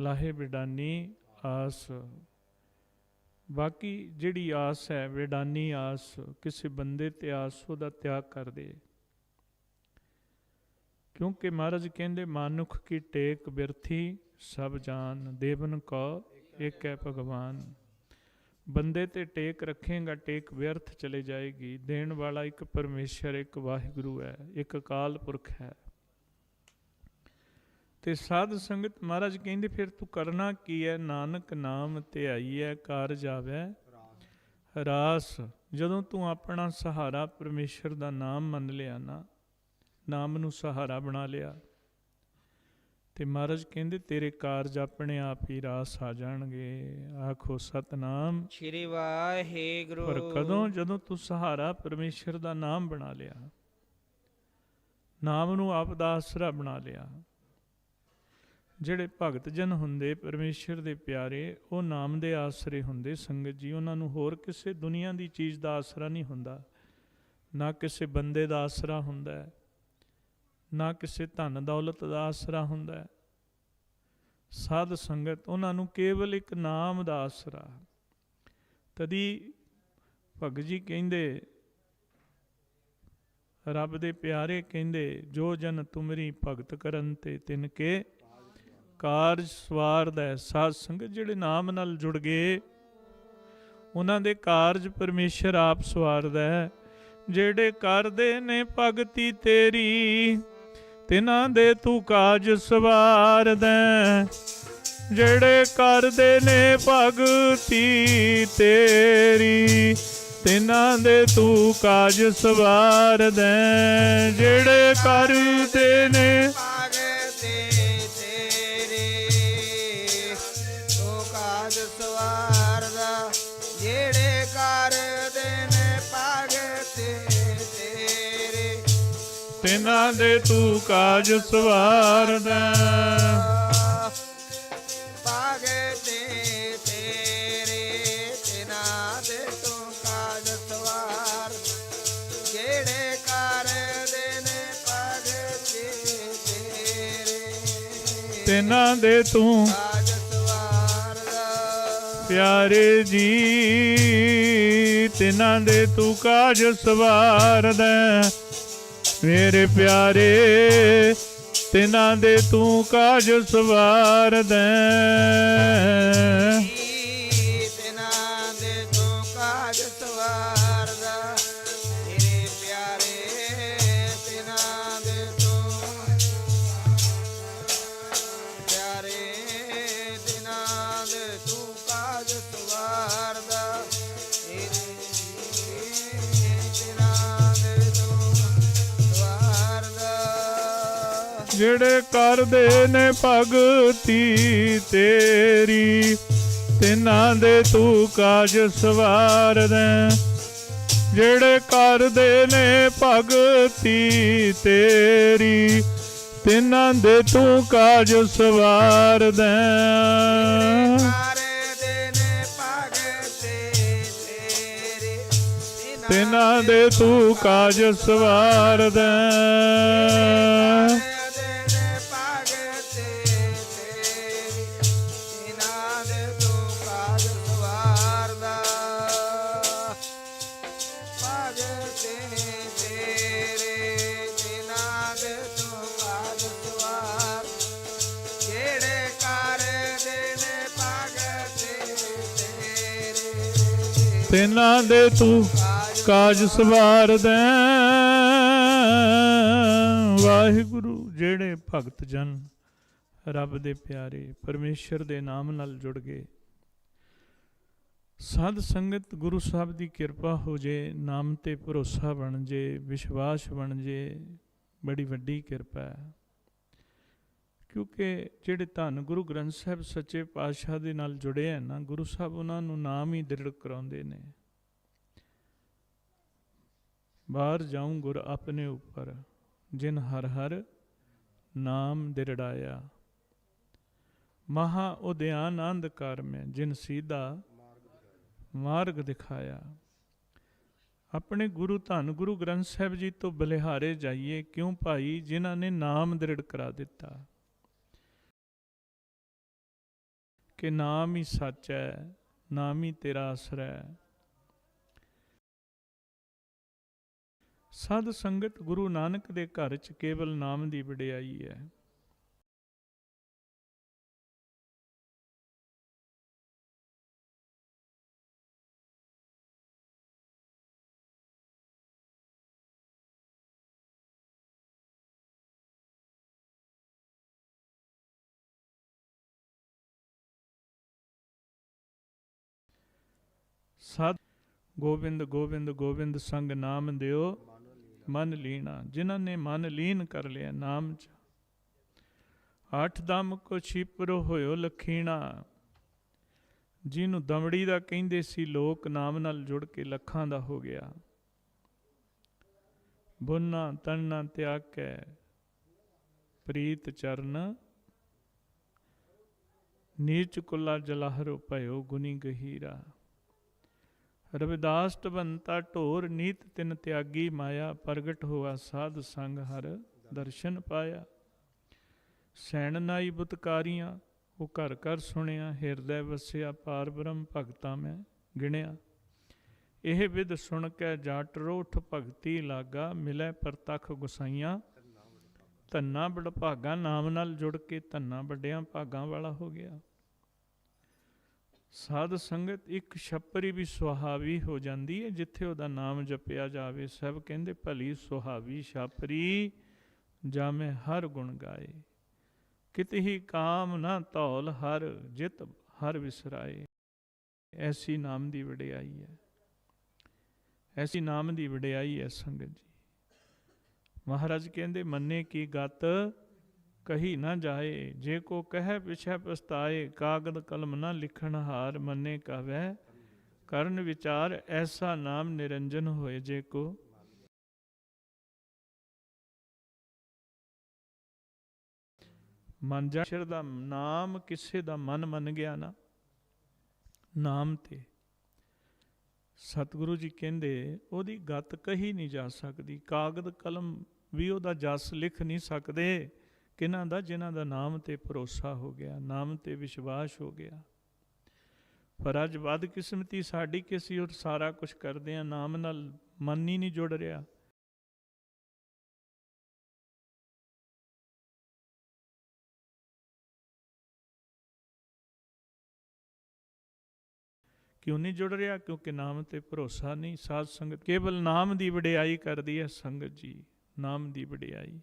ਲਾਹੇ ਵਿਡਾਨੀ ਆਸ। ਬਾਕੀ ਜਿਹੜੀ ਆਸ ਹੈ, ਵਿਡਾਨੀ ਆਸ, ਕਿਸੇ ਬੰਦੇ ਤੇ ਆਸ, ਉਹਦਾ ਤਿਆਗ ਕਰ ਦੇ। ਕਿਉਂਕਿ ਮਹਾਰਾਜ ਕਹਿੰਦੇ, ਮਾਨੁਖ ਕੀ ਟੇਕ ਬਿਰਥੀ ਸਭ ਜਾਨ, ਦੇਵਨ ਕੋ ਇੱਕ ਹੈ ਭਗਵਾਨ। ਬੰਦੇ ਤੇ ਟੇਕ ਰੱਖੇਗਾ, ਟੇਕ ਵਿਅਰਥ ਚਲੇ ਜਾਏਗੀ। ਦੇਣ ਵਾਲਾ ਇੱਕ ਪਰਮੇਸ਼ਰ, ਇੱਕ ਵਾਹਿਗੁਰੂ ਹੈ, ਇੱਕ ਅਕਾਲ ਪੁਰਖ ਹੈ। ਤੇ ਸਾਧ ਸੰਗਤ ਮਹਾਰਾਜ ਕਹਿੰਦੇ ਫਿਰ ਤੂੰ ਕਰਨਾ ਕੀ ਹੈ? ਨਾਨਕ ਨਾਮ ਧਿਆਈ ਹੈ ਕਾਰਜ ਆਵੈ ਰਾਸ। ਜਦੋਂ ਤੂੰ ਆਪਣਾ ਸਹਾਰਾ ਪਰਮੇਸ਼ਰ ਦਾ ਨਾਮ ਮੰਨ ਲਿਆ ਨਾ ਨਾਮ ਨੂੰ ਸਹਾਰਾ ਬਣਾ ਲਿਆ ਤੇ ਮਹਾਰਾਜ ਕਹਿੰਦੇ ਤੇਰੇ ਕਾਰਜ ਆਪਣੇ ਆਪ ਹੀ ਰਾਸ ਆ ਜਾਣਗੇ। ਆਖੋ ਸਤਨਾਮ। ਸ਼੍ਰੀ ਵਾਹਿਗੁਰੂ। ਪਰ ਕਦੋਂ? ਜਦੋਂ ਤੂੰ ਸਹਾਰਾ ਪਰਮੇਸ਼ਰ ਦਾ ਨਾਮ ਬਣਾ ਲਿਆ ਨਾਮ ਨੂੰ ਆਪ ਦਾ ਆਸਰਾ ਬਣਾ ਲਿਆ ਜਿਹੜੇ ਭਗਤ ਜਨ ਹੁੰਦੇ, ਪਰਮੇਸ਼ਰ ਦੇ ਪਿਆਰੇ, ਉਹ ਨਾਮ ਦੇ ਆਸਰੇ ਹੁੰਦੇ ਸੰਗਤ ਜੀ। ਉਹਨਾਂ ਨੂੰ ਹੋਰ ਕਿਸੇ ਦੁਨੀਆ ਦੀ ਚੀਜ਼ ਦਾ ਆਸਰਾ ਨਹੀਂ ਹੁੰਦਾ। ਨਾ ਕਿਸੇ ਬੰਦੇ ਦਾ ਆਸਰਾ ਹੁੰਦਾ ਹੈ। ਨਾ ਕਿਸੇ ਧਨ ਦੌਲਤ ਦਾ ਆਸਰਾ ਹੁੰਦਾ ਹੈ। ਸਾਧ ਸੰਗਤ ਉਹਨਾਂ ਨੂੰ ਕੇਵਲ ਇੱਕ ਨਾਮ ਦਾ ਆਸਰਾ ਤਦੀ ਭਗਤ ਜੀ ਕਹਿੰਦੇ, ਰੱਬ ਦੇ ਪਿਆਰੇ ਕਹਿੰਦੇ, ਜੋ ਜਨ ਤੁਮਰੀ ਭਗਤ ਕਰਨ ਤੇ ਤਿਨ ਕੇ ਕਾਰਜ ਸਵਾਰਦਾ ਹੈ ਸਾਧ ਸੰਗਤ ਜਿਹੜੇ ਨਾਮ ਨਾਲ ਜੁੜ ਗਏ, ਉਹਨਾਂ ਦੇ ਕਾਰਜ ਪਰਮੇਸ਼ਰ ਆਪ ਸਵਾਰਦਾ ਹੈ ਜਿਹੜੇ ਕਰਦੇ ਨੇ ਭਗਤੀ ਤੇਰੀ, ਤਿਨਾਂ ਦੇ ਤੂੰ ਕਾਜ ਸਵਾਰਦਾ ਹੈ। ਜਿਹੜੇ ਕਰਦੇ ਨੇ ਭਗਤੀ ਤੇਰੀ, ਤਿਨਾਂ ਦੇ ਤੂੰ ਕਾਜ ਸਵਾਰਦਾ ਹੈ। ਜਿਹੜੇ ਕਰਦੇ ਨੇ ਤਿਨਾਂ ਦੇ ਤੂੰ ਕਾਜ ਸਵਾਰਦਾ। ਤੇਰੇ ਤਿਨਾ ਦੇ ਤੂੰ ਕਾਜ ਸਵਾਰ ਜਿਹੜੇ ਕਰਦੇ ਨੇ ਭਗਤੇ ਤੇਰੇ ਤਿਨਾਂ ਦੇ ਤੂੰ ਪਿਆਰੇ ਜੀ ਤਿਨਾਂ ਦੇ ਤੂੰ ਕਾਜ ਸਵਾਰਦਾ। ਹੈ। ਮੇਰੇ ਪਿਆਰੇ ਤਿਨਾਂ ਦੇ ਤੂੰ ਕਾਜ ਸਵਾਰਦਾ ਹੈ। ਜਿਹੜੇ ਕਰਦੇ ਨੇ ਭਗਤੀ ਤੇਰੀ, ਤਿਨਾਂ ਦੇ ਤੂੰ ਕਾਜ ਸਵਾਰਦਾ ਹੈ। ਜਿਹੜੇ ਕਰਦੇ ਨੇ ਭਗਤੀ ਤੇਰੀ, ਤਿਨਾਂ ਦੇ ਤੂੰ ਕਾਜ ਸਵਾਰਦਾ ਹੈ। ਕਰਦੇ ਤਿਨਾਂ ਦੇ ਤੂੰ ਕਾਜ ਸਵਾਰਦਾ ਤਿਨਾਂ ਦੇ ਤੂੰ ਕਾਜ ਸਵਾਰ ਸਵਾਰਦਾ ਵਾਹਿਗੁਰੂ, ਜਿਹੜੇ ਭਗਤ ਜਨ ਰੱਬ ਦੇ ਪਿਆਰੇ ਪਰਮੇਸ਼ਰ ਦੇ ਨਾਮ ਨਾਲ ਜੁੜ ਗਏ। ਸਾਧ ਸੰਗਤ ਗੁਰੂ ਸਾਹਿਬ ਦੀ ਕਿਰਪਾ ਹੋ ਜੇ, ਨਾਮ ਤੇ ਭਰੋਸਾ ਬਣ ਜੇ, ਵਿਸ਼ਵਾਸ ਬਣ ਜੇ, ਬੜੀ ਵੱਡੀ ਕਿਰਪਾ ਹੈ। ਕਿਉਂਕਿ ਜਿਹੜੇ ਧੰਨ ਗੁਰੂ ਗ੍ਰੰਥ ਸਾਹਿਬ ਸੱਚੇ ਪਾਤਸ਼ਾਹ ਦੇ ਨਾਲ ਜੁੜੇ ਹਨ ਨਾ, ਗੁਰੂ ਸਾਹਿਬ ਉਹਨਾਂ ਨੂੰ ਨਾਮ ਹੀ ਦ੍ਰਿੜ ਕਰਾਉਂਦੇ ਨੇ। ਬਾਹਰ ਜਾਉਂ ਗੁਰ ਆਪਣੇ ਉੱਪਰ, ਜਿਨ ਹਰ ਹਰ ਨਾਮ ਦਿਰੜਾਇਆ। ਮਹਾ ਉਦਿਆਨ ਅੰਧਕਾਰ ਮੈਂ ਜਿਨ ਸੀਧਾ ਮਾਰਗ ਦਿਖਾਇਆ। ਆਪਣੇ ਗੁਰੂ ਧੰਨ ਗੁਰੂ ਗ੍ਰੰਥ ਸਾਹਿਬ ਜੀ ਤੋਂ ਬਲਿਹਾਰੇ ਜਾਈਏ, ਕਿਉਂ ਭਾਈ, ਜਿਨ੍ਹਾਂ ਨੇ ਨਾਮ ਦ੍ਰਿੜ ਕਰਾ ਦਿੱਤਾ? ਕਿ ਨਾਮ ਹੀ ਸੱਚ ਹੈ, ਨਾਮ ਹੀ ਤੇਰਾ ਆਸਰਾ ਹੈ। ਸਦ ਸੰਗਤ ਗੁਰੂ ਨਾਨਕ ਦੇ ਘਰ ਚ ਕੇਵਲ ਨਾਮ ਦੀ ਵਡਿਆਈ ਹੈ। ਸਤ ਗੋਬਿੰਦ ਗੋਬਿੰਦ ਗੋਬਿੰਦ ਸੰਗ ਨਾਮ ਦਿਓ, ਮਨ ਲੀਣਾ। ਜਿਨ੍ਹਾਂ ਨੇ ਮਨ ਲੀਨ ਕਰ ਲਿਆ ਨਾਮ ਚ, ਆਠ ਦਮ ਕੋ ਛਿਪਰੋ ਹੋਇਓ ਲਖੀਣਾ। ਜਿਹਨੂੰ ਦਮੜੀ ਦਾ ਕਹਿੰਦੇ ਸੀ, ਲੋਕ ਨਾਮ ਨਾਲ ਜੁੜ ਕੇ ਲੱਖਾਂ ਦਾ ਹੋ ਗਿਆ। ਬੁੰਨਾ ਤੰਨਾ ਤਿਆਕੈ, ਪ੍ਰੀਤ ਚਰਨ। ਨੀਚ ਕੁਲਾ ਜਲਾਹਰੋ ਭਇਓ ਗੁਨੀ ਗਹੀਰਾ। ਰਵਿਦਾਸ ਟਵੰਤਾ ਢੋਰ ਨੀਤ ਤਿਨ ਤਿਆਗੀ ਮਾਇਆ, ਪ੍ਰਗਟ ਹੋਆ ਸਾਧ ਸੰਗ ਹਰ ਦਰਸ਼ਨ ਪਾਇਆ। ਸੈਣ ਨਾਈ ਬੁਤਕਾਰੀਆਂ, ਉਹ ਘਰ ਘਰ ਸੁਣਿਆ, ਹਿਰਦੈ ਵਸਿਆ, ਪਾਰ ਬ੍ਰਹਮ ਭਗਤਾ ਮੈਂ ਗਿਣਿਆ। ਇਹ ਵਿਦ ਸੁਣ ਕੇ ਜਾਟ ਰੋਠ ਭਗਤੀ ਲਾਗਾ, ਮਿਲੇ ਪ੍ਰਤਖ ਗੁਸਾਈਆਂ। ਧੰਨਾ ਬੜ ਭਾਗਾ, ਨਾਮ ਨਾਲ ਜੁੜ ਕੇ ਧੰਨਾ ਵੱਡਿਆਂ ਭਾਗਾਂ ਵਾਲਾ ਹੋ ਗਿਆ। ਸਾਧ ਸੰਗਤ ਇੱਕ ਛੱਪਰੀ ਵੀ ਸੁਹਾਵੀ ਹੋ ਜਾਂਦੀ ਹੈ, ਜਿੱਥੇ ਉਹਦਾ ਨਾਮ ਜਪਿਆ ਜਾਵੇ। ਸਭ ਕਹਿੰਦੇ, ਭਲੀ ਸੁਹਾਵੀ ਛਾਪਰੀ ਮੈਂ ਹਰ ਗੁਣ ਗਾਏ। ਕਿਤੇ ਹੀ ਕਾਮ ਨਾ ਧੌਲ, ਹਰ ਜਿਤ ਹਰ ਵਿਸਰਾਏ। ਐਸੀ ਨਾਮ ਦੀ ਵਡਿਆਈ ਹੈ। ਐਸੀ ਨਾਮ ਦੀ ਵਡਿਆਈ ਹੈ ਸੰਗਤ ਜੀ। ਮਹਾਰਾਜ ਕਹਿੰਦੇ, ਮੰਨੇ ਕੀ ਗਤ ਕਹੀ ਨਾ ਜਾਏ, ਜੇ ਕੋ ਕਹਿ ਪਿਛੈ ਪਛਤਾਏ, ਕਾਗਦ ਕਲਮ ਨਾ ਲਿਖਣ ਹਾਰ ਮੰਨੇ ਕਹਵੈ ਕਰਨ ਵਿਚਾਰ ਐਸਾ ਨਾਮ ਨਿਰੰਜਨ ਹੋਏ ਜੇ ਕੋ। ਮਨ ਜਾ ਸ਼ਰ ਦਾ, ਨਾਮ ਕਿਸੇ ਦਾ ਮਨ ਮੰਨ ਗਿਆ ਨਾ, ਨਾਮ ਤੇ। ਸਤਿਗੁਰੂ ਜੀ ਕਹਿੰਦੇ, ਉਹਦੀ ਗਤ ਕਹੀ ਨਹੀਂ ਜਾ ਸਕਦੀ, ਕਾਗਦ ਕਲਮ ਵੀ ਉਹਦਾ ਜਸ ਲਿਖ ਨਹੀਂ ਸਕਦੇ। ਕਿਹਨਾਂ ਦਾ? ਜਿਨ੍ਹਾਂ ਦਾ ਨਾਮ ਤੇ ਭਰੋਸਾ ਹੋ ਗਿਆ, ਨਾਮ ਤੇ ਵਿਸ਼ਵਾਸ ਹੋ ਗਿਆ। ਪਰ ਅੱਜ ਵੱਧ ਕਿਸਮਤੀ ਸਾਡੀ ਕਿ ਅਸੀਂ ਉਹ ਸਾਰਾ ਕੁਝ ਕਰਦੇ ਆ ਨਾਮ ਨਾਲ ਮਨ ਹੀ ਨਹੀਂ ਜੁੜ ਰਿਹਾ। ਕਿਉਂ ਨਹੀਂ ਜੁੜ ਰਿਹਾ? ਕਿਉਂਕਿ ਨਾਮ ਤੇ ਭਰੋਸਾ ਨਹੀਂ। ਸਾਧ ਸੰਗਤ ਕੇਵਲ ਨਾਮ ਦੀ ਵਡਿਆਈ ਕਰਦੀ ਹੈ ਸੰਗਤ ਜੀ, ਨਾਮ ਦੀ ਵਡਿਆਈ।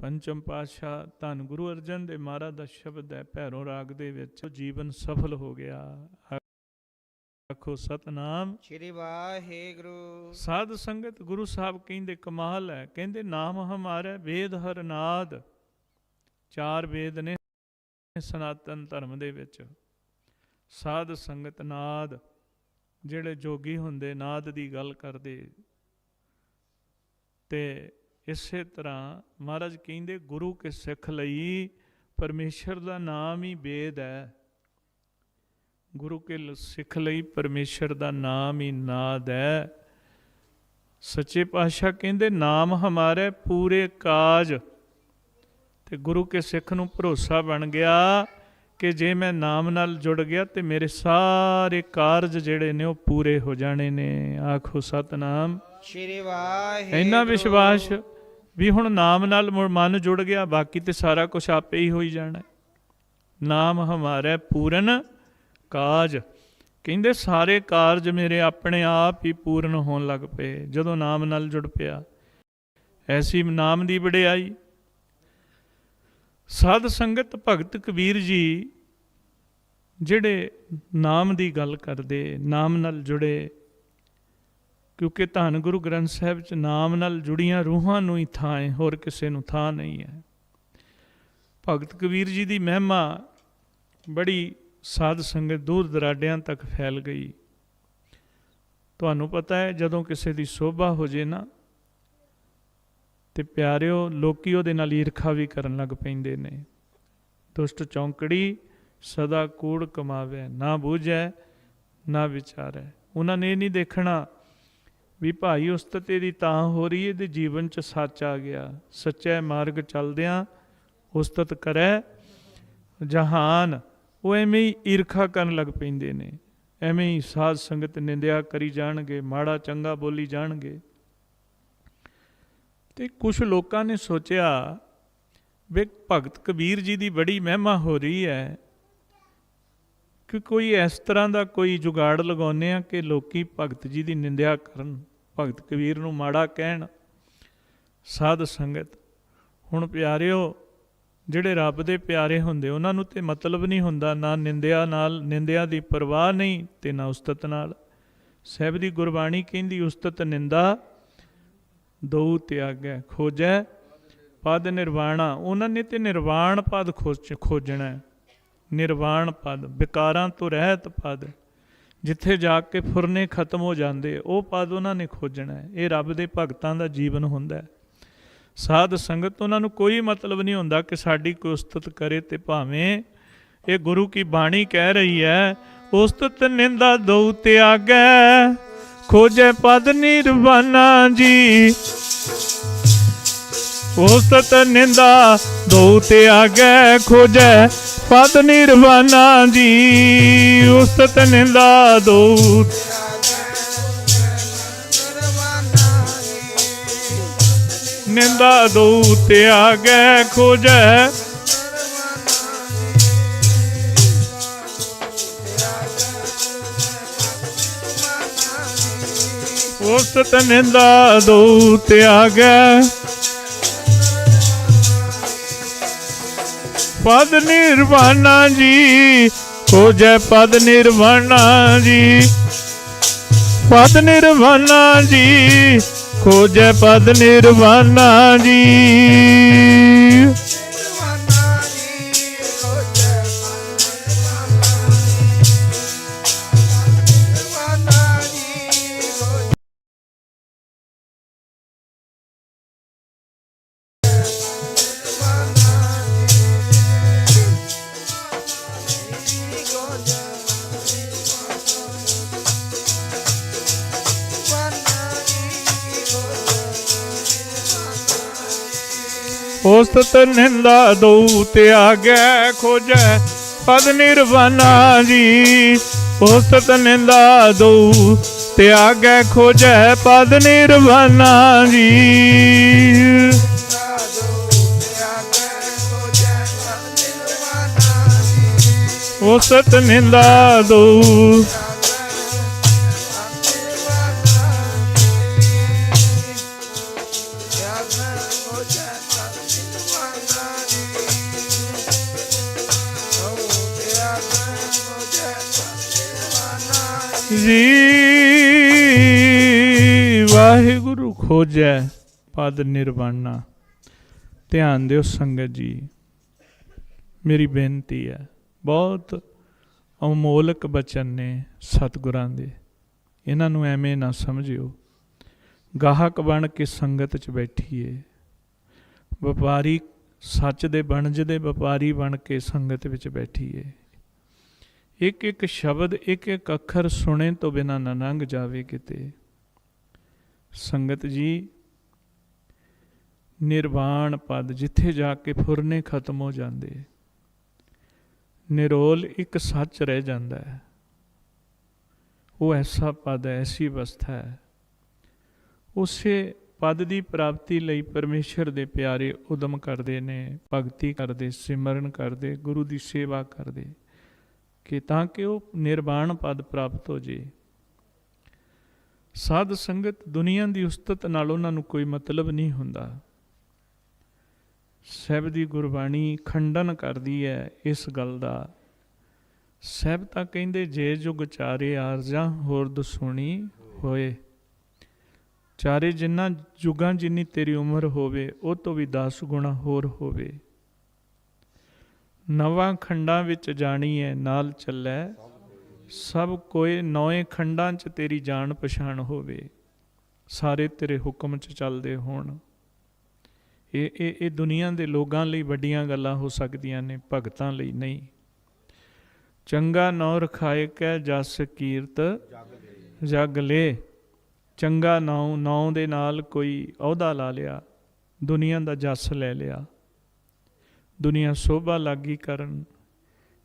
ਪੰਚਮ ਪਾਤਸ਼ਾਹ ਧੰਨ ਗੁਰੂ ਅਰਜਨ ਦੇ ਮਹਾਰਾਜ ਦਾ ਸ਼ਬਦ ਹੈ ਭੈਰੋ ਰਾਗ ਦੇ ਵਿੱਚ ਜੀਵਨ ਸਫਲ ਹੋ ਗਿਆ। ਆਖੋ ਸਤਨਾਮ। ਸ਼੍ਰੀ ਵਾਹਿਗੁਰੂ। ਸਾਧ ਸੰਗਤ ਗੁਰੂ ਸਾਹਿਬ ਕਹਿੰਦੇ ਕਮਾਲ ਹੈ। ਕਹਿੰਦੇ ਨਾਮ ਹਮਾਰਾ ਵੇਦ ਹਰ ਨਾਦ। ਚਾਰ ਵੇਦ ਨੇ ਸਨਾਤਨ ਧਰਮ ਦੇ ਵਿੱਚ। ਸਾਧ ਸੰਗਤ ਨਾਦ। ਜਿਹੜੇ ਜੋਗੀ ਹੁੰਦੇ ਨਾਦ ਦੀ ਗੱਲ ਕਰਦੇ। ਤੇ ਇਸੇ ਤਰ੍ਹਾਂ ਮਹਾਰਾਜ ਕਹਿੰਦੇ ਗੁਰੂ ਕੇ ਸਿੱਖ ਲਈ ਪਰਮੇਸ਼ਰ ਦਾ ਨਾਮ ਹੀ ਵੇਦ ਹੈ। ਗੁਰੂ ਕੇ ਸਿੱਖ ਲਈ ਪਰਮੇਸ਼ਰ ਦਾ ਨਾਮ ਹੀ ਨਾਦ ਹੈ। ਸੱਚੇ ਪਾਤਸ਼ਾਹ ਕਹਿੰਦੇ ਨਾਮ ਹਮਾਰੇ ਪੂਰੇ ਕਾਜ। ਤੇ ਗੁਰੂ ਕੇ ਸਿੱਖ ਨੂੰ ਭਰੋਸਾ ਬਣ ਗਿਆ ਕਿ ਜੇ ਮੈਂ ਨਾਮ ਨਾਲ ਜੁੜ ਗਿਆ ਤੇ ਮੇਰੇ ਸਾਰੇ ਕਾਰਜ ਜਿਹੜੇ ਨੇ ਉਹ ਪੂਰੇ ਹੋ ਜਾਣੇ ਨੇ। ਆਖੋ ਸਤਨਾਮ। ਸ਼੍ਰੀ ਵਾਹਿਗੁਰੂ। ਇੰਨਾ ਵਿਸ਼ਵਾਸ ਵੀ ਹੁਣ ਨਾਮ ਨਾਲ ਮਨ ਜੁੜ ਗਿਆ, ਬਾਕੀ ਤੇ ਸਾਰਾ ਕੁਝ ਆਪੇ ਹੀ ਹੋਈ ਜਾਣਾ। ਨਾਮ ਹਮਾਰਾ ਪੂਰਨ ਕਾਜ। ਕਹਿੰਦੇ ਸਾਰੇ ਕਾਰਜ ਮੇਰੇ ਆਪਣੇ ਆਪ ਹੀ ਪੂਰਨ ਹੋਣ ਲੱਗ ਪਏ, ਜਦੋਂ ਨਾਮ ਨਾਲ ਜੁੜ ਪਿਆ। ਐਸੀ ਨਾਮ ਦੀ ਵਡਿਆਈ। ਸਾਧ ਸੰਗਤ ਭਗਤ ਕਬੀਰ ਜੀ ਜਿਹੜੇ ਨਾਮ ਦੀ ਗੱਲ ਕਰਦੇ, ਨਾਮ ਨਾਲ ਜੁੜੇ ਕਿਉਂਕਿ ਧੰਨ ਗੁਰੂ ਗ੍ਰੰਥ ਸਾਹਿਬ ਚ ਨਾਮ ਨਾਲ ਜੁੜੀਆਂ ਰੂਹਾਂ ਨੂੰ ਹੀ ਥਾਂ ਹੈ ਹੋਰ ਕਿਸੇ ਨੂੰ ਥਾਂ ਨਹੀਂ ਹੈ। ਭਗਤ ਕਬੀਰ ਜੀ ਦੀ ਮਹਿਮਾ ਬੜੀ ਸਾਧ ਸੰਗਤ ਦੂਰ ਦਰਾਡਿਆਂ ਤੱਕ ਫੈਲ ਗਈ। ਤੁਹਾਨੂੰ ਪਤਾ ਹੈ, ਜਦੋਂ ਕਿਸੇ ਦੀ ਸੋਭਾ ਹੋ ਜੇ ਨਾ, ਤੇ ਪਿਆਰਿਓ, ਲੋਕੀ ਉਹਦੇ ਨਾਲ ਈਰਖਾ ਵੀ ਕਰਨ ਲੱਗ ਪੈਂਦੇ ਨੇ। ਦੁਸ਼ਟ ਚੌਂਕੜੀ ਸਦਾ ਕੂੜ ਕਮਾਵੇ, ਨਾ ਬੂਝੈ, ਨਾ ਵਿਚਾਰੈ। ਉਹਨਾਂ ਨੇ ਇਹ ਨਹੀਂ ਦੇਖਣਾ ਵੀ ਭਾਈ ਉਸਤਤ ਇਹਦੀ ਤਾਂ ਹੋ ਰਹੀ ਹੈ, ਇਹਦੇ ਜੀਵਨ ਚ ਸੱਚ ਆ ਗਿਆ। ਸੱਚੇ ਮਾਰਗ ਚੱਲਦਿਆਂ ਉਸਤਤ ਕਰੈ ਜਹਾਨ। ਉਹ ਐਵੇਂ ਹੀ ਈਰਖਾ ਕਰਨ ਲੱਗ ਪੈਂਦੇ ਨੇ। ਐਵੇਂ ਹੀ ਸਾਧ ਸੰਗਤ ਨਿੰਦਿਆ ਕਰੀ ਜਾਣਗੇ, ਮਾੜਾ ਚੰਗਾ ਬੋਲੀ ਜਾਣਗੇ। ਤੇ ਕੁਝ ਲੋਕਾਂ ਨੇ ਸੋਚਿਆ, ਵੀ ਭਗਤ ਕਬੀਰ ਜੀ ਦੀ ਬੜੀ ਮਹਿਮਾ ਹੋ ਰਹੀ ਹੈ ਕਿ ਕੋਈ ਇਸ ਤਰ੍ਹਾਂ ਦਾ ਕੋਈ ਜੁਗਾੜ ਲਗਾਉਂਦੇ ਆ ਕਿ ਲੋਕੀ ਭਗਤ ਜੀ ਦੀ ਨਿੰਦਿਆ ਕਰਨ। ਭਗਤ ਕਬੀਰ ਨੂੰ ਮਾੜਾ ਕਹਿਣ, ਸਾਧ ਸੰਗਤ, ਹੁਣ ਪਿਆਰਿਓ, ਜਿਹੜੇ ਰੱਬ ਦੇ ਪਿਆਰੇ ਹੁੰਦੇ, ਉਹਨਾਂ ਨੂੰ ਤੇ ਮਤਲਬ ਨਹੀਂ ਹੁੰਦਾ, ਨਾ ਨਿੰਦਿਆ ਨਾਲ, ਨਿੰਦਿਆ ਦੀ ਪਰਵਾਹ ਨਹੀਂ ਤੇ ਨਾ ਉਸਤਤ ਨਾਲ। ਸਾਹਿਬ ਦੀ ਗੁਰਬਾਣੀ ਕਹਿੰਦੀ, ਉਸਤਤ ਨਿੰਦਾ ਦੋ ਤਿਆਗੈ, ਖੋਜੈ ਪਦ ਨਿਰਵਾਣਾ। ਉਹਨਾਂ ਨੇ ਤੇ ਨਿਰਵਾਣ ਪਦ ਖੋਜ, ਖੋਜਣਾ ਨਿਰਵਾਣ ਪਦ, ਵਿਕਾਰਾਂ ਤੋਂ ਰਹਿਤ ਪਦ। ਜਿੱਥੇ ਜਾ ਕੇ ਫੁਰਨੇ ਖਤਮ ਹੋ ਜਾਂਦੇ, ਉਹ ਪਦ ਉਹਨਾਂ ਨੇ ਖੋਜਣਾ ਹੈ। ਇਹ ਰੱਬ ਦੇ ਭਗਤਾਂ ਦਾ ਜੀਵਨ ਹੁੰਦਾ ਹੈ ਸਾਧ ਸੰਗਤ, ਉਹਨਾਂ ਨੂੰ ਕੋਈ ਮਤਲਬ ਨਹੀਂ ਹੁੰਦਾ ਕਿ ਸਾਡੀ ਕੋਈ ਉਸਤਤ ਕਰੇ ਤੇ ਭਾਵੇਂ ਇਹ ਗੁਰੂ ਕੀ ਬਾਣੀ ਕਹਿ ਰਹੀ ਹੈ, ਉਸਤਤ ਨਿੰਦਾ ਦੋ ਤਿਆਗੈ ਖੋਜੈ ਪਦ ਨਿਰਵਾਣਾ ਜੀ ਉਸਤ ਨਿੰਦਾ ਦੋ ਤਿਆਗੈ ਖੋਜੈ, ਪਦ ਨਿਰਵਾਣਾ ਜੀ। ਉਸਤ ਨਿੰਦਾ ਦੋ ਨਿੰਦਾ ਦੋ ਤਿਆਗੈ ਖੋਜੈ। ਉਸਤ ਨਿੰਦਾ ਦੋ ਤਿਆਗੈ ਪਦ ਨਿਰਵਾਣਾ ਜੀ ਖੋਜੈ ਪਦ ਨਿਰਵਾਣਾ ਜੀ। ਪਦ ਨਿਰਵਾਣਾ ਜੀ ਖੋਜੈ ਪਦ ਨਿਰਵਾਣਾ ਜੀ। ਉਸਤਤ ਨਿੰਦਾ ਦੋ ਤਿਆਗੈ ਖੋਜੈ ਪਦ ਨਿਰਵਾਣਾ ਜੀ। ਉਸਤਤ ਨਿੰਦਾ ਦੋ ਤਿਆਗੈ ਖੋਜੈ ਪਦ ਨਿਰਵਾਣਾ ਜੀ। ਉਸਤਤ ਨਿੰਦਾ ਦੋ ਵਾਹਿਗੁਰੂ ਪਦ ਨਿਰਵਾਣਾ। ਧਿਆਨ ਦਿਓ ਸੰਗਤ ਜੀ, ਮੇਰੀ ਬੇਨਤੀ ਹੈ, ਬਹੁਤ ਅਮੋਲਕ ਬਚਨ ਨੇ ਸਤਿਗੁਰਾਂ ਦੇ। ਇਹਨਾਂ ਨੂੰ ਐਵੇਂ ਨਾ ਸਮਝਿਓ, ਗਾਹਕ ਬਣ ਕੇ ਸੰਗਤ 'ਚ ਬੈਠੀਏ। ਵਪਾਰੀ ਸੱਚ ਦੇ ਬਣਜ ਦੇ ਵਪਾਰੀ ਬਣ ਕੇ ਸੰਗਤ ਵਿੱਚ ਬੈਠੀਏ। ਇੱਕ ਇੱਕ ਸ਼ਬਦ ਇੱਕ ਇੱਕ ਅੱਖਰ ਸੁਣੇ ਤੋਂ ਬਿਨਾ ਨਾ ਲੰਘ ਜਾਵੇ ਕਿਤੇ। ਸੰਗਤ ਜੀ, ਨਿਰਵਾਣ ਪਦ ਜਿੱਥੇ ਜਾ ਕੇ ਫੁਰਨੇ ਖਤਮ ਹੋ ਜਾਂਦੇ ਨਿਰੋਲ ਇੱਕ ਸੱਚ ਰਹਿ ਜਾਂਦਾ ਹੈ ਉਹ ਐਸਾ ਪਦ ਹੈ ਐਸੀ ਅਵਸਥਾ ਹੈ ਉਸੇ ਪਦ ਦੀ ਪ੍ਰਾਪਤੀ ਲਈ ਪਰਮੇਸ਼ਰ ਦੇ ਪਿਆਰੇ ਉਦਮ ਕਰਦੇ ਨੇ, ਭਗਤੀ ਕਰਦੇ, ਸਿਮਰਨ ਕਰਦੇ, ਗੁਰੂ ਦੀ ਸੇਵਾ ਕਰਦੇ। ਕਿ ਤਾਂ ਕਿ ਉਹ ਨਿਰਵਾਣ ਪਦ ਪ੍ਰਾਪਤ ਹੋ ਜੇ। ਸਾਧ ਸੰਗਤ ਦੁਨੀਆ ਦੀ ਉਸਤਤ ਨਾਲ ਉਹਨਾਂ ਨੂੰ ਕੋਈ ਮਤਲਬ ਨਹੀਂ ਹੁੰਦਾ। ਸਹਿਬ ਦੀ ਗੁਰਬਾਣੀ ਖੰਡਨ ਕਰਦੀ ਹੈ ਇਸ ਗੱਲ ਦਾ। ਸਹਿਬ ਤਾਂ ਕਹਿੰਦੇ, ਜੇ ਜੁਗ ਚਾਰੇ ਆਰਜਾਂ, ਹੋਰ ਦਸੂਣੀ ਹੋਏ। ਚਾਰੇ ਜਿੰਨਾ ਜੁਗਾਂ ਜਿੰਨੀ ਤੇਰੀ ਉਮਰ ਹੋਵੇ, ਉਹ ਤੋਂ ਵੀ 10 ਗੁਣਾ ਹੋਰ ਹੋਵੇ। ਨਵਾਂ ਖੰਡਾਂ ਵਿੱਚ ਜਾਣੀ ਹੈ, ਨਾਲ ਚੱਲੈ। ਸਭ ਕੋਈ ਨੌਏ ਖੰਡਾਂ 'ਚ ਤੇਰੀ ਜਾਣ ਪਛਾਣ ਹੋਵੇ, ਸਾਰੇ ਤੇਰੇ ਹੁਕਮ 'ਚ ਚੱਲਦੇ ਹੋਣ। ਇਹ ਇਹ ਇਹ ਦੁਨੀਆ ਦੇ ਲੋਕਾਂ ਲਈ ਵੱਡੀਆਂ ਗੱਲਾਂ ਹੋ ਸਕਦੀਆਂ ਨੇ, ਭਗਤਾਂ ਲਈ ਨਹੀਂ। ਚੰਗਾ ਨੌ ਰਖਾਏ ਕੈ ਜਸ ਕੀਰਤ, ਜਗ ਲੈ। ਚੰਗਾ ਨਾਉ ਨਾਉ ਦੇ ਨਾਲ ਕੋਈ ਅਹੁਦਾ ਲਾ ਲਿਆ, ਦੁਨੀਆ ਦਾ ਜਸ ਲੈ ਲਿਆ। ਦੁਨੀਆ ਸੋਭਾ ਲਾਗੀ ਕਰਨ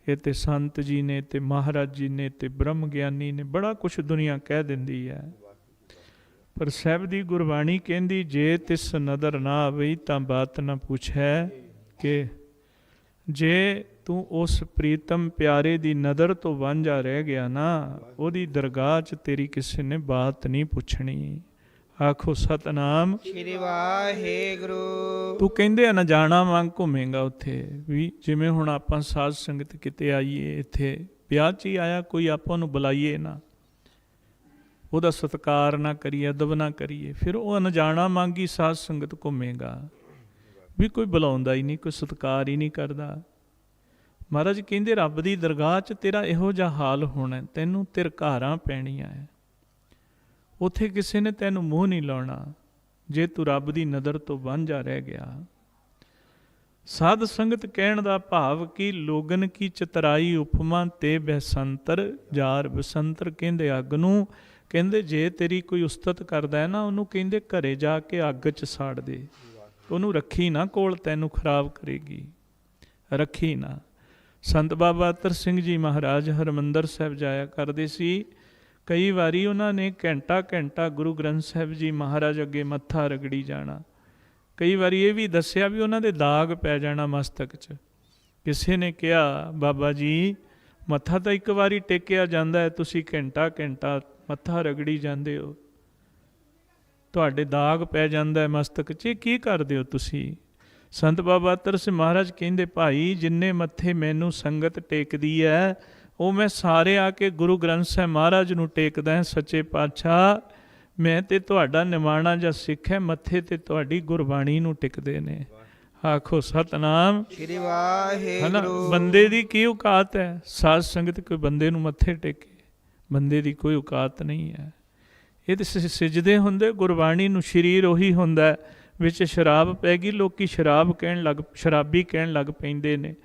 ਇਹ ਤੇ ਸੰਤ ਜੀ ਨੇ ਤੇ ਮਹਾਰਾਜ ਜੀ ਨੇ ਤੇ ਬ੍ਰਹਮ ਗਿਆਨੀ ਨੇ ਬੜਾ ਕੁਝ ਦੁਨੀਆ ਕਹਿ ਦਿੰਦੀ ਹੈ। ਪਰ ਸਾਹਿਬ ਦੀ ਗੁਰਬਾਣੀ ਕਹਿੰਦੀ, ਜੇ ਤਿਸ ਨਦਰ ਨਾ ਆਵਈ ਤਾਂ ਬਾਤ ਨਾ ਪੁੱਛੈ ਕਿ ਜੇ ਤੂੰ ਉਸ ਪ੍ਰੀਤਮ ਪਿਆਰੇ ਦੀ ਨਦਰ ਤੋਂ ਵਾਂਝਾ ਰਹਿ ਗਿਆ ਨਾ, ਉਹਦੀ ਦਰਗਾਹ 'ਚ ਤੇਰੀ ਕਿਸੇ ਨੇ ਬਾਤ ਨਹੀਂ ਪੁੱਛਣੀ। ਆਖੋ ਸਤਨਾਮ। ਸ੍ਰੀ ਵਾਹਿਗੁਰੂ। ਤੂੰ ਕਹਿੰਦੇ ਅਣਜਾਣਾ ਵਾਂਗ ਘੁੰਮੇਗਾ ਉੱਥੇ। ਵੀ ਜਿਵੇਂ ਹੁਣ ਆਪਾਂ ਸਾਧ ਸੰਗਤ ਕਿਤੇ ਆਈਏ ਇੱਥੇ ਵਿਆਹ 'ਚ ਹੀ ਆਇਆ ਕੋਈ ਆਪਾਂ ਨੂੰ ਬੁਲਾਈਏ ਨਾ। ਉਹਦਾ ਸਤਿਕਾਰ ਨਾ ਕਰੀਏ ਅਦਬ ਨਾ ਕਰੀਏ ਫਿਰ ਉਹ ਅਣਜਾਣਾ ਮੰਗੀ ਸਾਧ ਸੰਗਤ ਘੁੰਮੇਗਾ। ਵੀ ਕੋਈ ਬੁਲਾਉਂਦਾ ਹੀ ਨਹੀਂ ਕੋਈ ਸਤਿਕਾਰ ਹੀ ਨਹੀਂ ਕਰਦਾ। ਮਹਾਰਾਜ ਕਹਿੰਦੇ ਰੱਬ ਦੀ ਦਰਗਾਹ 'ਚ ਤੇਰਾ ਇਹੋ ਜਿਹਾ ਹਾਲ ਹੋਣਾ ਤੈਨੂੰ ਤਿਰਕਾਰਾਂ ਪੈਣੀਆਂ ਹੈ ਉੱਥੇ ਕਿਸੇ ਨੇ ਤੈਨੂੰ ਮੂੰਹ ਨਹੀਂ ਲਾਉਣਾ, ਜੇ ਤੂੰ ਰੱਬ ਦੀ ਨਜ਼ਰ ਤੋਂ ਵਾਂਝਾ ਰਹਿ ਗਿਆ। ਸਾਧ ਸੰਗਤ ਕਹਿਣ ਦਾ ਭਾਵ ਕਿ ਲੋਗਨ ਕੀ ਚਤਰਾਈ ਉਪਮਾ ਤੇ ਬਸੰਤਰ ਜਾਰ ਬਸੰਤਰ ਕਹਿੰਦੇ ਅੱਗ ਨੂੰ, ਕਹਿੰਦੇ ਜੇ ਤੇਰੀ ਕੋਈ ਉਸਤਤ ਕਰਦਾ ਹੈ ਨਾ, ਉਹਨੂੰ ਕਹਿੰਦੇ ਘਰੇ ਜਾ ਕੇ ਅੱਗ 'ਚ ਸਾੜ ਦੇ। ਉਹਨੂੰ ਰੱਖੀ ਨਾ ਕੋਲ, ਤੈਨੂੰ ਖਰਾਬ ਕਰੇਗੀ। ਰੱਖੀ ਨਾ। ਸੰਤ ਬਾਬਾ ਅਤਰ ਸਿੰਘ ਜੀ ਮਹਾਰਾਜ ਹਰਮੰਦਰ ਸਾਹਿਬ ਜਾਇਆ ਕਰਦੇ ਸੀ ਕਈ ਵਾਰੀ ਉਹਨਾਂ ਨੇ ਘੰਟਾ ਘੰਟਾ ਗੁਰੂ ਗ੍ਰੰਥ ਸਾਹਿਬ ਜੀ ਮਹਾਰਾਜ ਅੱਗੇ ਮੱਥਾ ਰਗੜੀ ਜਾਣਾ। ਕਈ ਵਾਰੀ ਇਹ ਵੀ ਦੱਸਿਆ ਵੀ ਉਹਨਾਂ ਦੇ ਦਾਗ ਪੈ ਜਾਣਾ ਮਸਤਕ 'ਚ। ਕਿਸੇ ਨੇ ਕਿਹਾ, ਬਾਬਾ ਜੀ, ਮੱਥਾ ਤਾਂ ਇੱਕ ਵਾਰੀ ਟੇਕਿਆ ਜਾਂਦਾ ਹੈ, ਤੁਸੀਂ ਘੰਟਾ ਘੰਟਾ ਮੱਥਾ ਰਗੜੀ ਜਾਂਦੇ ਹੋ। ਤੁਹਾਡੇ ਦਾਗ ਪੈ ਜਾਂਦਾ ਹੈ ਮਸਤਕ 'ਚ, ਇਹ ਕੀ ਕਰਦੇ ਹੋ ਤੁਸੀਂ? ਸੰਤ ਬਾਬਾ ਤਰਸ ਮਹਾਰਾਜ ਕਹਿੰਦੇ, ਭਾਈ, ਜਿੰਨੇ ਮੱਥੇ ਮੈਨੂੰ ਸੰਗਤ ਟੇਕਦੀ ਹੈ ਉਹ ਮੈਂ ਸਾਰੇ ਆ ਕੇ ਗੁਰੂ ਗ੍ਰੰਥ ਸਾਹਿਬ ਮਹਾਰਾਜ ਨੂੰ ਟੇਕਦਾ ਹਾਂ ਸੱਚੇ ਪਾਤਸ਼ਾਹ। ਮੈਂ ਤੇ ਤੁਹਾਡਾ ਨਿਮਾਣਾ ਜਾਂ ਸਿੱਖ ਹੈ ਮੱਥੇ ਤੇ ਤੁਹਾਡੀ ਗੁਰਬਾਣੀ ਨੂੰ ਟਿਕਦੇ ਨੇ। ਆਖੋ ਸਤਨਾਮ। ਸ੍ਰੀ ਵਾਹਿਗੁਰੂ। ਬੰਦੇ ਦੀ ਕੀ ਔਕਾਤ ਹੈ? ਸਾਧ ਸੰਗਤ ਕੋਈ ਬੰਦੇ ਨੂੰ ਮੱਥੇ ਟੇਕੇ ਬੰਦੇ ਦੀ ਕੋਈ ਔਕਾਤ ਨਹੀਂ ਹੈ। ਇਹ ਤੇ ਸਿਜਦੇ ਹੁੰਦੇ ਗੁਰਬਾਣੀ ਨੂੰ ਸ਼ਰੀਰ ਉਹੀ ਹੁੰਦਾ ਵਿੱਚ ਸ਼ਰਾਬ ਪੈ ਗਈ ਲੋਕੀ ਸ਼ਰਾਬ ਕਹਿਣ ਲੱਗ ਸ਼ਰਾਬੀ ਕਹਿਣ ਲੱਗ ਪੈਂਦੇ ਨੇ।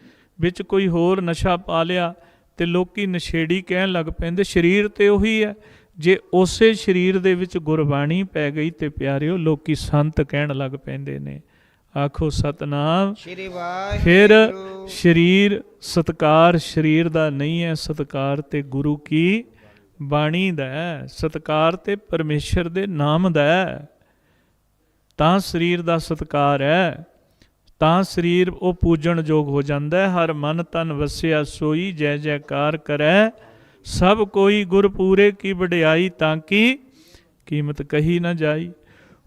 ਵਿੱਚ ਕੋਈ ਹੋਰ ਨਸ਼ਾ ਪਾ ਲਿਆ ਤੇ ਲੋਕੀ ਨਸ਼ੇੜੀ ਕਹਿਣ ਲੱਗ ਪੈਂਦੇ ਸਰੀਰ ਤੇ ਉਹੀ ਹੈ। ਜੇ ਉਸੇ ਸਰੀਰ ਦੇ ਵਿੱਚ ਗੁਰਬਾਣੀ ਪੈ ਗਈ ਤੇ ਪਿਆਰਿਓ ਲੋਕੀ ਸੰਤ ਕਹਿਣ ਲੱਗ ਪੈਂਦੇ ਨੇ। ਆਖੋ ਸਤਨਾਮ। ਸ੍ਰੀ ਫਿਰ ਵਾਹਿਗੁਰੂ। ਸਰੀਰ ਸਤਕਾਰ ਸਰੀਰ ਦਾ ਨਹੀਂ ਹੈ ਸਤਕਾਰ ਤੇ ਗੁਰੂ ਕੀ ਬਾਣੀ ਦਾ ਹੈ? ਸਤਕਾਰ ਤੇ ਪਰਮੇਸ਼ਰ ਦੇ ਨਾਮ ਦਾ ਹੈ। ਤਾਂ ਸਰੀਰ ਦਾ ਸਤਕਾਰ ਹੈ। ਤਾਂ ਸਰੀਰ ਉਹ ਪੂਜਣ ਯੋਗ ਹੋ ਜਾਂਦਾ ਹੈ। ਹਰ ਮਨ ਤਨ ਵਸਿਆ ਸੋਈ ਜੈ ਜੈਕਾਰ ਕਰੈ। ਸਭ ਕੋਈ ਗੁਰ ਪੂਰੇ ਕੀ ਵਡਿਆਈ ਤਾਂ ਕਿ ਕੀਮਤ ਕਹੀ ਨਾ ਜਾਈ।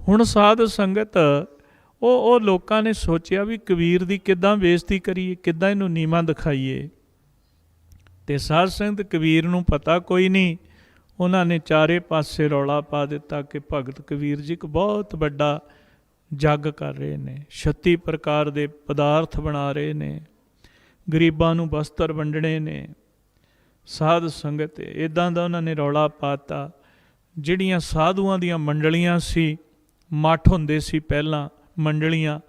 ਹੁਣ ਸਾਧ ਸੰਗਤ, ਉਹ ਉਹ ਲੋਕਾਂ ਨੇ ਸੋਚਿਆ ਵੀ ਕਬੀਰ ਦੀ ਕਿੱਦਾਂ ਬੇਇੱਜ਼ਤੀ ਕਰੀਏ, ਕਿੱਦਾਂ ਇਹਨੂੰ ਨੀਵਾਂ ਦਿਖਾਈਏ। ਤੇ ਸਾਧ ਸੰਗਤ ਕਬੀਰ ਨੂੰ ਪਤਾ ਕੋਈ ਨਹੀਂ। ਉਹਨਾਂ ਨੇ ਚਾਰੇ ਪਾਸੇ ਰੌਲਾ ਪਾ ਦਿੱਤਾ ਕਿ ਭਗਤ ਕਬੀਰ ਜੀ ਇੱਕ ਬਹੁਤ ਵੱਡਾ ਜੱਗ ਕਰ ਰਹੇ ਨੇ 36 ਪ੍ਰਕਾਰ ਦੇ ਪਦਾਰਥ ਬਣਾ ਰਹੇ ਨੇ, ਗਰੀਬਾਂ ਨੂੰ ਵਸਤਰ ਵੰਡਣੇ ਨੇ। ਸਾਧ ਸੰਗਤ ਇਦਾਂ ਦਾ ਉਹਨਾਂ ਨੇ ਰੌਲਾ ਪਾਤਾ। ਜਿਹੜੀਆਂ ਸਾਧੂਆਂ ਦੀਆਂ ਮੰਡਲੀਆਂ ਸੀ, ਮੱਠ ਹੁੰਦੇ ਸੀ ਪਹਿਲਾਂ ਮੰਡਲੀਆਂ।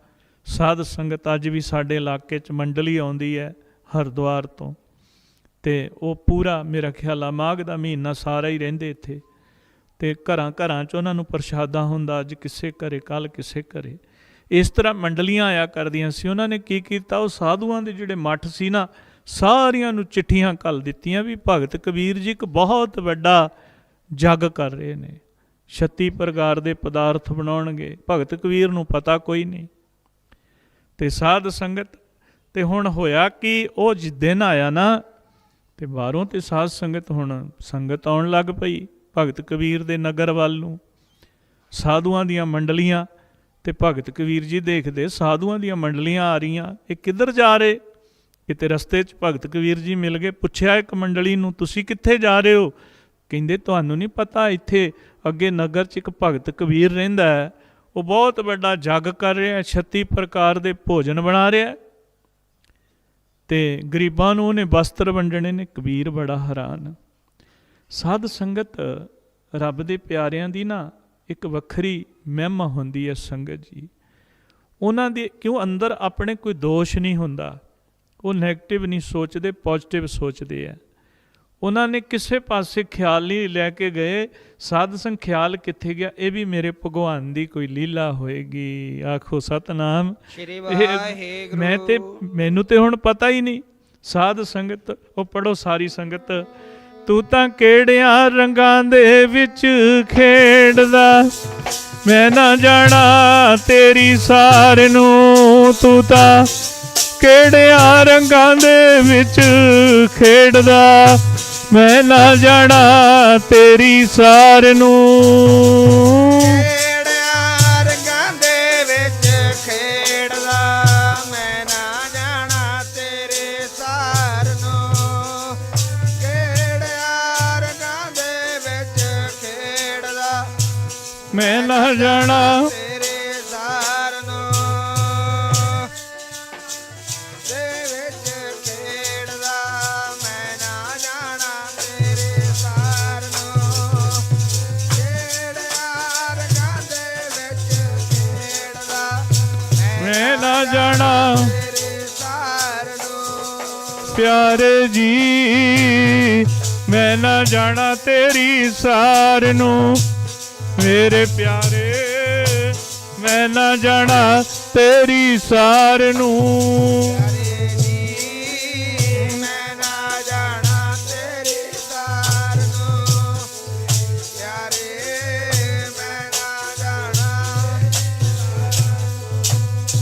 ਸਾਧ ਸੰਗਤ ਅੱਜ ਵੀ ਸਾਡੇ ਇਲਾਕੇ 'ਚ ਮੰਡਲੀ ਆਉਂਦੀ ਹੈ ਹਰਿਦੁਆਰ ਤੋਂ। ਤੇ ਉਹ ਪੂਰਾ, ਮੇਰਾ ਖਿਆਲ ਆ, ਮਾਘ ਦਾ ਮਹੀਨਾ ਸਾਰਾ ਹੀ ਰਹਿੰਦੇ ਇੱਥੇ। ਤੇ ਘਰਾਂ ਘਰਾਂ 'ਚ ਉਹਨਾਂ ਨੂੰ ਪ੍ਰਸ਼ਾਦਾ ਹੁੰਦਾ, ਅੱਜ ਕਿਸੇ ਘਰੇ ਕੱਲ ਕਿਸੇ ਘਰੇ। ਇਸ ਤਰ੍ਹਾਂ ਮੰਡਲੀਆਂ ਆਇਆ ਕਰਦੀਆਂ ਸੀ। ਉਹਨਾਂ ਨੇ ਕੀ ਕੀਤਾ? ਉਹ ਸਾਧੂਆਂ ਦੇ ਜਿਹੜੇ ਮੱਠ ਸੀ ਨਾ, ਸਾਰਿਆਂ ਨੂੰ ਚਿੱਠੀਆਂ ਘੱਲ ਦਿੱਤੀਆਂ ਵੀ ਭਗਤ ਕਬੀਰ ਜੀ ਇੱਕ ਬਹੁਤ ਵੱਡਾ ਜੱਗ ਕਰ ਰਹੇ ਨੇ। 36 ਪ੍ਰਕਾਰ ਦੇ ਪਦਾਰਥ ਬਣਾਉਣਗੇ। ਭਗਤ ਕਬੀਰ ਨੂੰ ਪਤਾ ਕੋਈ ਨਹੀਂ। ਤੇ ਸਾਧ ਸੰਗਤ, ਤੇ ਹੁਣ ਹੋਇਆ ਕਿ? ਉਹ ਜਿਸ ਦਿਨ ਆਇਆ ਨਾ, ਤੇ ਬਾਹਰੋਂ ਤੇ ਸਾਧ ਸੰਗਤ ਹੁਣ ਸੰਗਤ ਆਉਣ ਲੱਗ ਪਈ। ਭਗਤ ਕਬੀਰ ਦੇ ਨਗਰ ਵੱਲ ਨੂੰ। ਸਾਧੂਆਂ ਦੀਆਂ ਮੰਡਲੀਆਂ ਤੇ ਭਗਤ ਕਬੀਰ ਜੀ ਦੇਖਦੇ ਸਾਧੂਆਂ ਦੀਆਂ ਮੰਡਲੀਆਂ ਆ ਰਹੀਆਂ। ਇਹ ਕਿੱਧਰ ਜਾ ਰਹੇ? ਕਿਤੇ ਰਸਤੇ 'ਚ ਭਗਤ ਕਬੀਰ ਜੀ ਮਿਲ ਗਏ, ਪੁੱਛਿਆ ਇੱਕ ਮੰਡਲੀ ਨੂੰ, ਤੁਸੀਂ ਕਿੱਥੇ ਜਾ ਰਹੇ ਹੋ? ਕਹਿੰਦੇ, ਤੁਹਾਨੂੰ ਨਹੀਂ ਪਤਾ, ਇੱਥੇ ਅੱਗੇ ਨਗਰ 'ਚ ਇੱਕ ਭਗਤ ਕਬੀਰ ਰਹਿੰਦਾ ਹੈ। ਉਹ ਬਹੁਤ ਵੱਡਾ ਜੱਗ ਕਰ ਰਿਹਾ ਹੈ 36 ਪ੍ਰਕਾਰ ਦੇ ਭੋਜਨ ਬਣਾ ਰਿਹਾ ਹੈ। ਤੇ ਗਰੀਬਾਂ ਨੂੰ ਉਹਨੇ ਵਸਤਰ ਵੰਡਣੇ ਨੇ, ਕਬੀਰ ਬੜਾ ਹੈਰਾਨ। ਸਾਧ ਸੰਗਤ ਰੱਬ ਦੇ ਪਿਆਰਿਆਂ ਦੀ ਨਾ ਇੱਕ ਵੱਖਰੀ ਮਹਿਮਾ ਹੁੰਦੀ ਹੈ ਸੰਗਤ ਜੀ। ਉਹਨਾਂ ਦੇ ਕਿਉਂ ਅੰਦਰ ਆਪਣੇ ਕੋਈ ਦੋਸ਼ ਨਹੀਂ ਹੁੰਦਾ? ਉਹ 네ਗੇਟਿਵ ਨਹੀਂ ਸੋਚਦੇ ਪੋਜ਼ਿਟਿਵ ਸੋਚਦੇ ਆ। ਉਹਨਾਂ ਨੇ ਕਿਸੇ ਪਾਸੇ ਖਿਆਲ ਨਹੀਂ ਲੈ ਕੇ ਗਏ। ਸਾਧ ਸੰਗ ਖਿਆਲ ਕਿੱਥੇ ਗਿਆ? ਇਹ ਵੀ ਮੇਰੇ ਭਗਵਾਨ ਦੀ ਕੋਈ ਲੀਲਾ ਹੋਏਗੀ। ਆਖੋ ਸਤਨਾਮ। ਸ੍ਰੀ ਇਹ ਵਾਹਿਗੁਰੂ। ਮੈਂ ਤੇ ਮੈਨੂੰ ਤੇ ਹੁਣ ਪਤਾ ਹੀ ਨਹੀਂ। ਸਾਧ ਸੰਗਤ ਉਹ ਪੜੋ ਸਾਰੀ ਸੰਗਤ। ਤੂੰ ਤਾਂ ਕਿਹੜਿਆਂ ਰੰਗਾਂ ਦੇ ਵਿੱਚ ਖੇਡਦਾ? ਮੈਂ ਨਾ ਜਾਣਾ ਤੇਰੀ ਸਾਰ ਨੂੰ, ਤੂੰ ਤਾਂ ਕਿਹੜਿਆਂ ਰੰਗਾਂ ਦੇ ਵਿੱਚ ਖੇਡਦਾ? ਮੈਂ ਨਾ ਜਾਣਾ ਤੇਰੀ ਸਾਰ ਨੂੰ। ਮੈਂ ਨਾ ਜਾਣਾ। ਤੇਰੇ ਨੂੰ ਦੇ ਵਿੱਚ ਖੇਡਦਾ ਮੈਂ ਨਾ ਜਾਣਾ। ਤੇਰੇ ਸਾਰ ਨੂੰ ਕਿਹੜਿਆਂ ਰੰਗਾਂ ਦੇ ਵਿੱਚ ਖੇਡਦਾ ਮੈਂ ਨਾ ਜਾਣਾ। ਤੇਰੇ ਨੂੰ ਪਿਆਰੇ ਜੀ ਮੈਂ ਨਾ ਜਾਣਾ ਤੇਰੀ ਸਾਰ ਨੂੰ। ਮੇਰੇ ਪਿਆਰੇ ਨਾ ਜਾਣਾ ਤੇਰੀ ਸਾਰ ਨੂੰ।